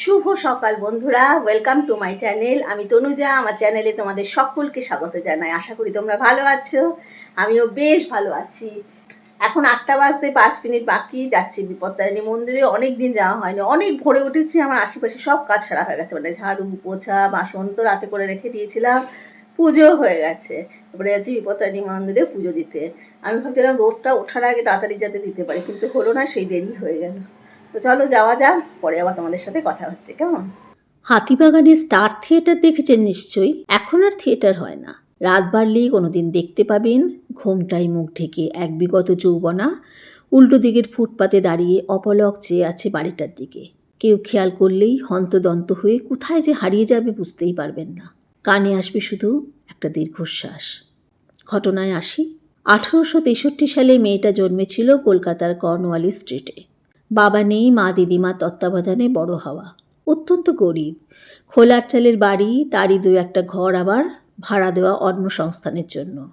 শুভ সকাল বন্ধুরা welcome to my channel আমি তনুজা, আমার চ্যানেলে তোমাদের সকলকে স্বাগত জানাই। আশা করি তোমরা ভালো আছো, আমিও বেশ ভালো আছি। এখন আটটা বাজতে পাঁচ মিনিট বাকি, যাচ্ছি বিপত্তারিণী মন্দিরে। অনেক দিন যাওয়া হয়নি, অনেক ভোরে উঠেছি, আমার আশেপাশে সব কাজ সারা হয়ে গেছে। মানে ঝাড়ু, পোছা, বাসন তো রাতে করে রেখে দিয়েছিলাম, পুজো হয়ে গেছে। এবারে যাচ্ছি বিপত্তারিণী মন্দিরে পুজো দিতে। আমি ভাবছিলাম রোদটা ওঠার আগে তাড়াতাড়ি যাতে দিতে পারি, কিন্তু হলো না, সেই দেরি হয়ে গেল। তো চলো যাওয়া যাক, পরে আবার তোমাদের সাথে কথা হচ্ছে, কেমন? হাতিবাগানে স্টার থিয়েটার দেখেছেন নিশ্চয়ই? এখন আর থিয়েটার হয় না। রাত বাড়লেই কোনোদিন দেখতে পাবেন ঘোমটাই মুখ ঢেকে এক বিগত যৌবনা। উল্টো দিকের ফুটপাতে দাঁড়িয়ে অপলক চেয়ে আছে বাড়িটার দিকে। কেউ খেয়াল করলেই হন্তদন্ত হয়ে কোথায় যে হারিয়ে যাবে বুঝতেই পারবেন না। কানে আসবে শুধু একটা দীর্ঘশ্বাস। ঘটনায় আসি। আঠারোশো তেষট্টি সালে মেয়েটা জন্মেছিল কলকাতার কর্নওয়ালি স্ট্রিটে। বাবা নেই, মা দিদিমা তত্ত্বাবধানে বড় হওয়া। অত্যন্ত গরিব। খোলার চালের বাড়ি, তারই দু একটা ঘর আবার, ভাড়া দেওয়া অন্য সংস্থানের জন্য।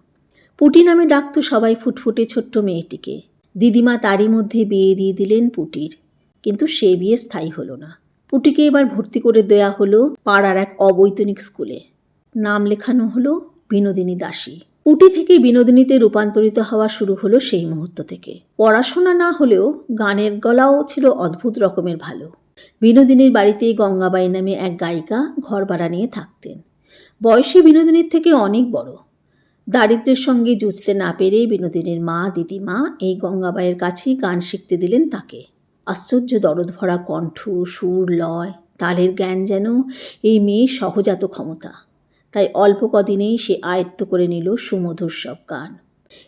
পুটি নামে ডাকতো সবাই ফুটফুটে ছোট্ট মেয়েটিকে। দিদিমা তারই মধ্যে বিয়ে দিয়ে দিলেন পুটির। কিন্তু সে বিয়ে স্থায়ী হলো না। পুটিকে এবার ভর্তি করে দেয়া হলো পাড়ার এক অবৈতনিক স্কুলে। নাম লেখানো হলো বিনোদিনী দাসী পুটি থেকে বিনোদিনীতে রূপান্তরিত হওয়া শুরু হলো সেই মুহূর্ত থেকে। পড়াশোনা না হলেও গানের গলাও ছিল অদ্ভুত রকমের ভালো। বিনোদিনীর বাড়িতে গঙ্গাবাই নামে এক গায়িকা ঘর ভাড়া নিয়ে থাকতেন। বয়সে বিনোদিনীর থেকে অনেক বড়। দারিদ্র্যের সঙ্গে যুঝতে না পেরে বিনোদিনীর মা, দিদিমা এই গঙ্গাবাইয়ের কাছেই গান শিখতে দিলেন তাকে। আশ্চর্য দরদ ভরা কণ্ঠ, সুর, লয়, তালের জ্ঞান যেন এই মেয়ে সহজাত ক্ষমতা। তাই অল্প কদিনেই সে আয়ত্ত করে নিল সুমধুর সব গান।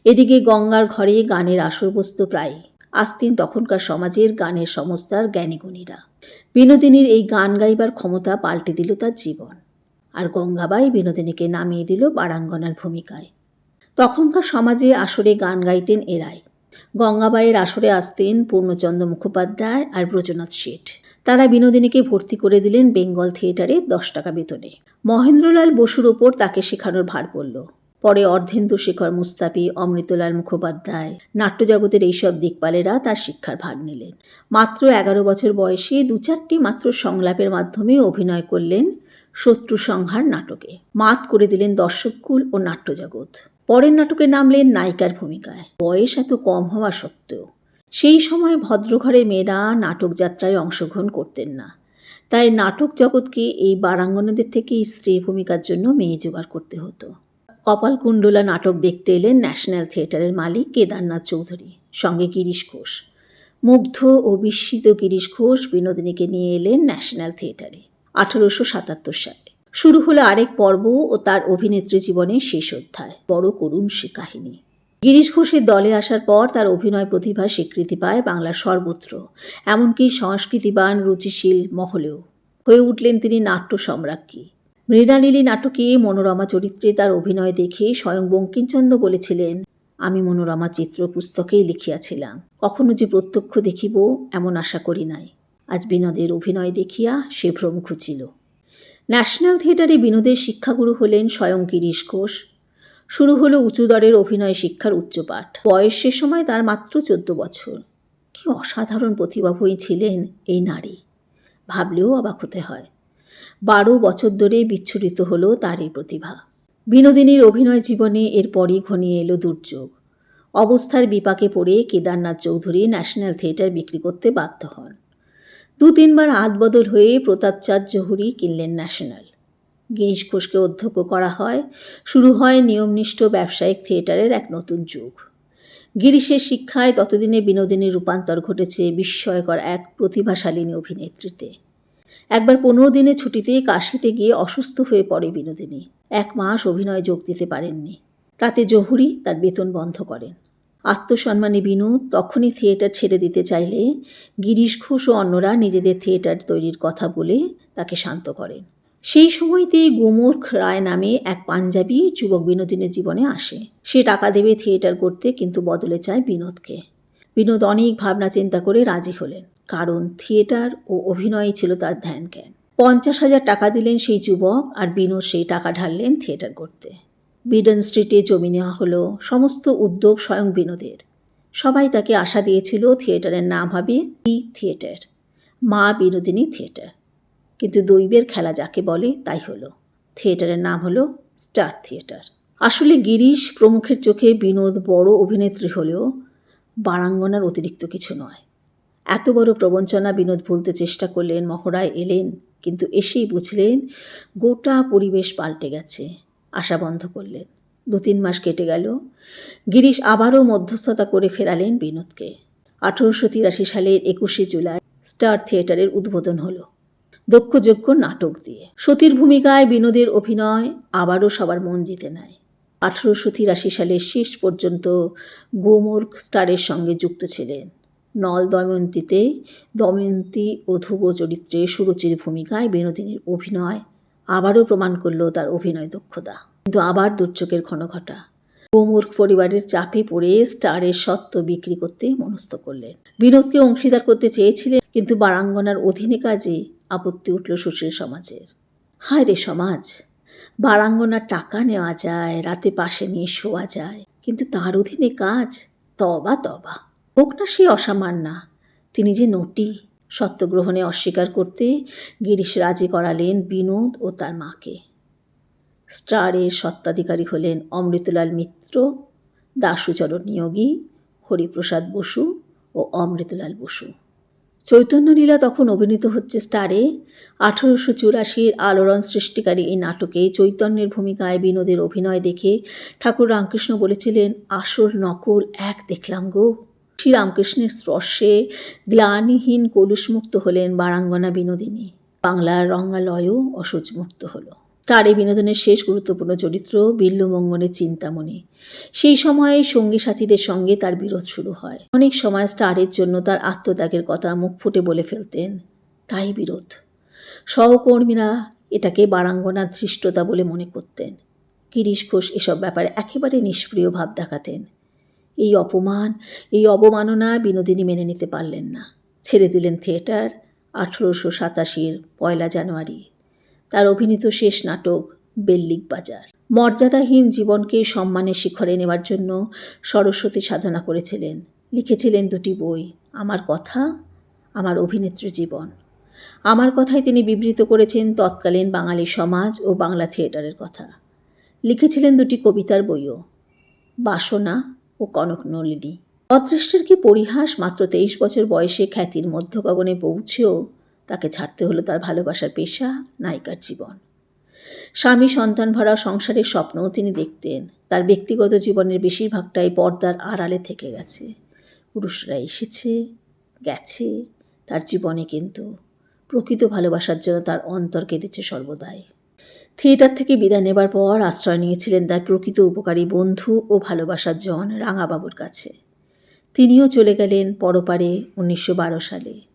এদিকে গঙ্গার ঘরে গানের আসরবস্তু প্রায়। আসতেন তখনকার সমাজের গানের সমস্তার জ্ঞানীগুণীরা। বিনোদিনীর এই গান গাইবার ক্ষমতা পাল্টে দিল তার জীবন। আর গঙ্গাবাই বিনোদিনীকে নামিয়ে দিল বারাঙ্গনার ভূমিকায়। তখনকার সমাজে আসরে গান গাইতেন এরাই। গঙ্গাবাইয়ের আসরে আসতেন পূর্ণচন্দ্র মুখোপাধ্যায় আর ব্রজনাথ শেঠ। তারা বিনোদিনীকে ভর্তি করে দিলেন বেঙ্গল থিয়েটারে দশ টাকা বেতনে। মহেন্দ্রলাল বসুর ওপর তাকে শেখানোর ভার পড়ল। পরে অর্ধেন্দু শেখর মুস্তাফি অমৃতলাল মুখোপাধ্যায়, নাট্যজগতের এইসব দিকপালেরা তার শিক্ষার ভাগ নিলেন। মাত্র এগারো বছর বয়সে দু চারটি মাত্র সংলাপের মাধ্যমে অভিনয় করলেন শত্রু সংহার নাটকে। মাত করে দিলেন দর্শককুল ও নাট্যজগৎ। পরের নাটকে নামলেন নায়িকার ভূমিকায়। বয়স এত কম হওয়া সত্ত্বেও সেই সময় ভদ্রঘরের মেয়েরা নাটক যাত্রায় অংশগ্রহণ করতেন না। তাই নাটক জগৎকে এই বারাঙ্গনাদের থেকে স্ত্রী ভূমিকার জন্য মেয়ে জোগাড় করতে হতো। কপালকুণ্ডলা নাটক দেখতে এলেন ন্যাশনাল থিয়েটারের মালিক কেদারনাথ চৌধুরী, সঙ্গে গিরিশ ঘোষ। মুগ্ধ ও বিস্মিত গিরিশ ঘোষ বিনোদিনীকে নিয়ে এলেন ন্যাশনাল থিয়েটারে আঠারোশো সাতাত্তর সালে। শুরু হলো আরেক পর্ব ও তার অভিনেত্রী জীবনের শেষ অধ্যায়, বড় করুণ সে কাহিনী। গিরিশ ঘোষের দলে আসার পর তার অভিনয় প্রতিভা স্বীকৃতি পায় বাংলার সর্বত্র, এমনকি সংস্কৃতিবান, রুচিশীল মহলেও। হয়ে উঠলেন তিনি নাট্য সম্রাজ্ঞী। মৃণালিনী নাটকে মনোরমা চরিত্রে তার অভিনয় দেখে স্বয়ং বঙ্কিমচন্দ্র বলেছিলেন, আমি মনোরমা চিত্র পুস্তকেই লিখিয়াছিলাম। কখনো যে প্রত্যক্ষ দেখিব, এমন আশা করি নাই। আজ বিনোদের অভিনয় দেখিয়া সে ভ্রম খুঁচিল ন্যাশনাল থিয়েটারে বিনোদের শিক্ষাগুরু হলেন স্বয়ং গিরিশ ঘোষ। শুরু হলো উঁচু দরের অভিনয় শিক্ষার উচ্চপাঠ। বয়সের সময় তার মাত্র চোদ্দ বছর। কি অসাধারণ প্রতিভাবই ছিলেন এই নারী। ভাবলেও অবাক হতে হয়। বারো বছর ধরে বিচ্ছুরিত হলো তার এই প্রতিভা। বিনোদিনীর অভিনয় জীবনে এরপরই ঘনিয়ে এলো দুর্যোগ। অবস্থার বিপাকে পড়ে কেদারনাথ চৌধুরী ন্যাশনাল থিয়েটার বিক্রি করতে বাধ্য হন। দু তিনবার আদবদল হয়ে প্রতাপচাঁদ জহুরি কিনলেন ন্যাশনাল। গিরিশ ঘোষকে অধ্যক্ষ করা হয়। শুরু হয় নিয়মনিষ্ঠ ব্যবসায়িক থিয়েটারের এক নতুন যুগ। গিরিশের শিক্ষায় ততদিনে বিনোদিনীর রূপান্তর ঘটেছে বিস্ময়কর এক প্রতিভাশালিনী অভিনেত্রীতে। একবার পনেরো দিনের ছুটিতে কাশিতে গিয়ে অসুস্থ হয়ে পড়ে বিনোদিনী। এক মাস অভিনয় যোগ দিতে পারেননি। তাতে জহুরি তার বেতন বন্ধ করেন। আত্মসম্মানী বিনু তখনই থিয়েটার ছেড়ে দিতে চাইলে গিরিশ ঘোষ ও অন্যরা নিজেদের থিয়েটার তৈরির কথা বলে তাকে শান্ত করেন। সেই সময়তেই গোমূর্খ রায় নামে এক পাঞ্জাবি যুবক বিনোদিনের জীবনে আসে। সে টাকা দেবে থিয়েটার করতে কিন্তু বদলে চায় বিনোদকে। বিনোদ অনেক ভাবনা চিন্তা করে রাজি হলেন, কারণ থিয়েটার ও অভিনয়ই ছিল তার ধ্যান জ্ঞান পঞ্চাশ হাজার টাকা দিলেন সেই যুবক আর বিনোদ সেই টাকা ঢাললেন থিয়েটার করতে। বিডন স্ট্রিটে জমি নেওয়া হলো, সমস্ত উদ্যোগ স্বয়ং বিনোদের। সবাই তাকে আশা দিয়েছিল থিয়েটারের নাম হবে বি থিয়েটার, মা বিনোদিনী থিয়েটার। কিন্তু দৈবের খেলা যাকে বলে, তাই হলো। থিয়েটারের নাম হলো স্টার থিয়েটার। আসলে গিরিশ প্রমুখের চোখে বিনোদ বড় অভিনেত্রী হলেও বারাঙ্গনার অতিরিক্ত কিছু নয়। এত বড় প্রবঞ্চনা বিনোদ ভুলতে চেষ্টা করলেন, মহড়ায় এলেন, কিন্তু এসেই বুঝলেন গোটা পরিবেশ পাল্টে গেছে। আশা বন্ধ করলেন। দু তিন মাস কেটে গেল। গিরিশ আবারও মধ্যস্থতা করে ফেরালেন বিনোদকে। আঠেরোশো তিরাশি সালের একুশে জুলাই স্টার থিয়েটারের উদ্বোধন হলো। দক্ষযোগ্য নাটক দিয়ে। সতীর ভূমিকায় বিনোদের অভিনয় আবারও সবার মন জিতে নেয়। আঠেরোশো তিরাশি সালের শেষ পর্যন্ত গোমর্গ স্টারের সঙ্গে যুক্ত ছিলেন। নল দময়ন্তীতে দময়ন্তী ও ধ্রুব চরিত্রে সুরুচির ভূমিকায় বিনোদিনীর অভিনয় আবারও প্রমাণ করল তার অভিনয় দক্ষতা। কিন্তু আবার দুর্যোগের ঘনঘটা। গোমূর্খ পরিবারের চাপে পড়ে স্টারের সত্ত্ব বিক্রি করতে মনস্থ করলেন। বিনোদকে অংশীদার করতে চেয়েছিলেন, কিন্তু বারাঙ্গনার অধীনে কাজে আপত্তি উঠল সুশীল সমাজের। হায় রে সমাজ, বারাঙ্গনার টাকা নেওয়া যায়, রাতে পাশে নিয়ে শোয়া যায়, কিন্তু তার অধীনে কাজ তবা তবা। হোক না সে অসামান্যা তিনি যে নটি সত্যগ্রহণে অস্বীকার করতে গিরিশ রাজি করালেন বিনোদ ও তার মাকে। স্টারের সত্ত্বাধিকারী হলেন অমৃতলাল মিত্র, দাসুচরণ নিয়োগী হরিপ্রসাদ বসু ও অমৃতলাল বসু। চৈতন্যলীলা তখন অভিনীত হচ্ছে স্টারে। আঠারোশো চুরাশির আলোড়ন সৃষ্টিকারী এই নাটকে চৈতন্যের ভূমিকায় বিনোদের অভিনয় দেখে ঠাকুর রামকৃষ্ণ বলেছিলেন, আসল নকল এক দেখলাম গো। শ্রী রামকৃষ্ণের স্পর্শে গ্লানিহীন কলুষমুক্ত হলেন বারাঙ্গনা বিনোদিনী। বাংলার রঙ্গালয়ও অসুচমুক্ত হলো। স্টারে বিনোদনের শেষ গুরুত্বপূর্ণ চরিত্র বিল্লুমঙ্গনের চিন্তামণি। সেই সময়ে সঙ্গী সাথীদের সঙ্গে তার বিরোধ শুরু হয়। অনেক সময় স্টারের জন্য তার আত্মত্যাগের কথা মুখ ফুটে বলে ফেলতেন। তাই বিরোধ। সহকর্মীরা এটাকে বারাঙ্গনার ধৃষ্টতা বলে মনে করতেন। গিরিশ ঘোষ এসব ব্যাপারে একেবারে নিষ্প্রিয় ভাব দেখাতেন। এই অপমান, এই অবমাননা বিনোদিনী মেনে নিতে পারলেন না। ছেড়ে দিলেন থিয়েটার আঠেরোশো সাতাশির পয়লা জানুয়ারি। তার অভিনীত শেষ নাটক বেল্লিক বাজার। মর্যাদাহীন জীবনকে সম্মানের শিখরে নেওয়ার জন্য সরস্বতী সাধনা করেছিলেন। লিখেছিলেন দুটি বই, আমার কথা, আমার অভিনেত্রী জীবন। আমার কথায় তিনি বিবৃত করেছেন তৎকালীন বাঙালি সমাজ ও বাংলা থিয়েটারের কথা। লিখেছিলেন দুটি কবিতার বইও, বাসনা ও কনক নলিনী অদৃষ্টের কি পরিহাস? মাত্র তেইশ বছর বয়সে খ্যাতির মধ্যগগনে পৌঁছেও তাকে ছাড়তে হলো তার ভালোবাসার পেশা, নায়িকার জীবন। স্বামী সন্তান ভরা সংসারের স্বপ্নও তিনি দেখতেন। তার ব্যক্তিগত জীবনের বেশিরভাগটাই পর্দার আড়ালে থেকে গেছে। পুরুষরা এসেছে, গেছে, তার জীবনে কিন্তু প্রকৃত ভালোবাসার জন্য তার অন্তর কেঁদেছে সর্বদাই। থিয়েটার থেকে বিদায় নেবার পর আশ্রয় নিয়েছিলেন তার প্রকৃত উপকারী বন্ধু ও ভালোবাসার জন রাঙাবাবুর কাছে। তিনিও চলে গেলেন পরপারে উনিশশো বারো সালে।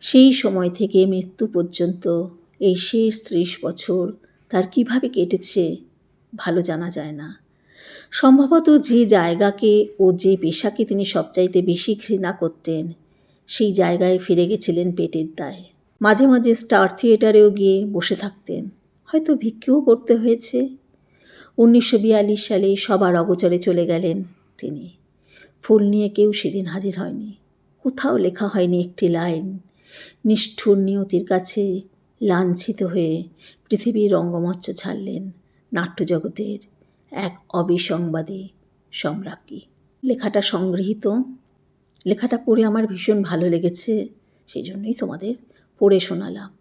সেই সময় থেকে মৃত্যু পর্যন্ত এই শেষ ত্রিশ বছর তার কীভাবে কেটেছে ভালো জানা যায় না। সম্ভবত যে জায়গাকে ও যে পেশাকে তিনি সবচাইতে বেশি ঘৃণা করতেন, সেই জায়গায় ফিরে গেছিলেন পেটের দায়। মাঝে মাঝে স্টার থিয়েটারেও গিয়ে বসে থাকতেন। হয়তো ভিক্ষেও করতে হয়েছে। উনিশশো বিয়াল্লিশ সালে সবার অগোচরে চলে গেলেন তিনি। ফুল নিয়ে কেউ সেদিন হাজির হয়নি। কোথাও লেখা হয়নি একটি লাইন। নিষ্ঠুর নিয়তির কাছে লাঞ্ছিত হয়ে পৃথিবীর রঙ্গমঞ্চ ছাড়লেন নাট্যজগতের এক অবিসংবাদী সম্রাজ্ঞী। লেখাটা সংগৃহীত। লেখাটা পড়ে আমার ভীষণ ভালো লেগেছে, সেই জন্যই তোমাদের পড়ে শোনালাম।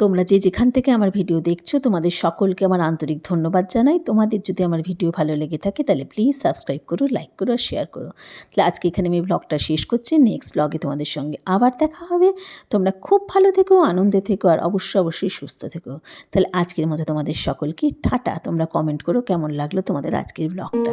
তোমরা যে যেখান থেকে আমার ভিডিও দেখছ, তোমাদের সকলকে আমার আন্তরিক ধন্যবাদ জানাই। তোমাদের যদি আমার ভিডিও ভালো লেগে থাকে, তাহলে প্লিজ সাবস্ক্রাইব করো লাইক করো আর শেয়ার করো। তাহলে আজকে এখানে আমি ব্লগটা শেষ করছি। নেক্সট ব্লগে তোমাদের সঙ্গে আবার দেখা হবে। তোমরা খুব ভালো থেকো, আনন্দে থেকো আর অবশ্যই অবশ্যই সুস্থ থেকো। তাহলে আজকের মতো তোমাদের সকলকে টাটা। তোমরা কমেন্ট করো কেমন লাগল তোমাদের আজকের ব্লগটা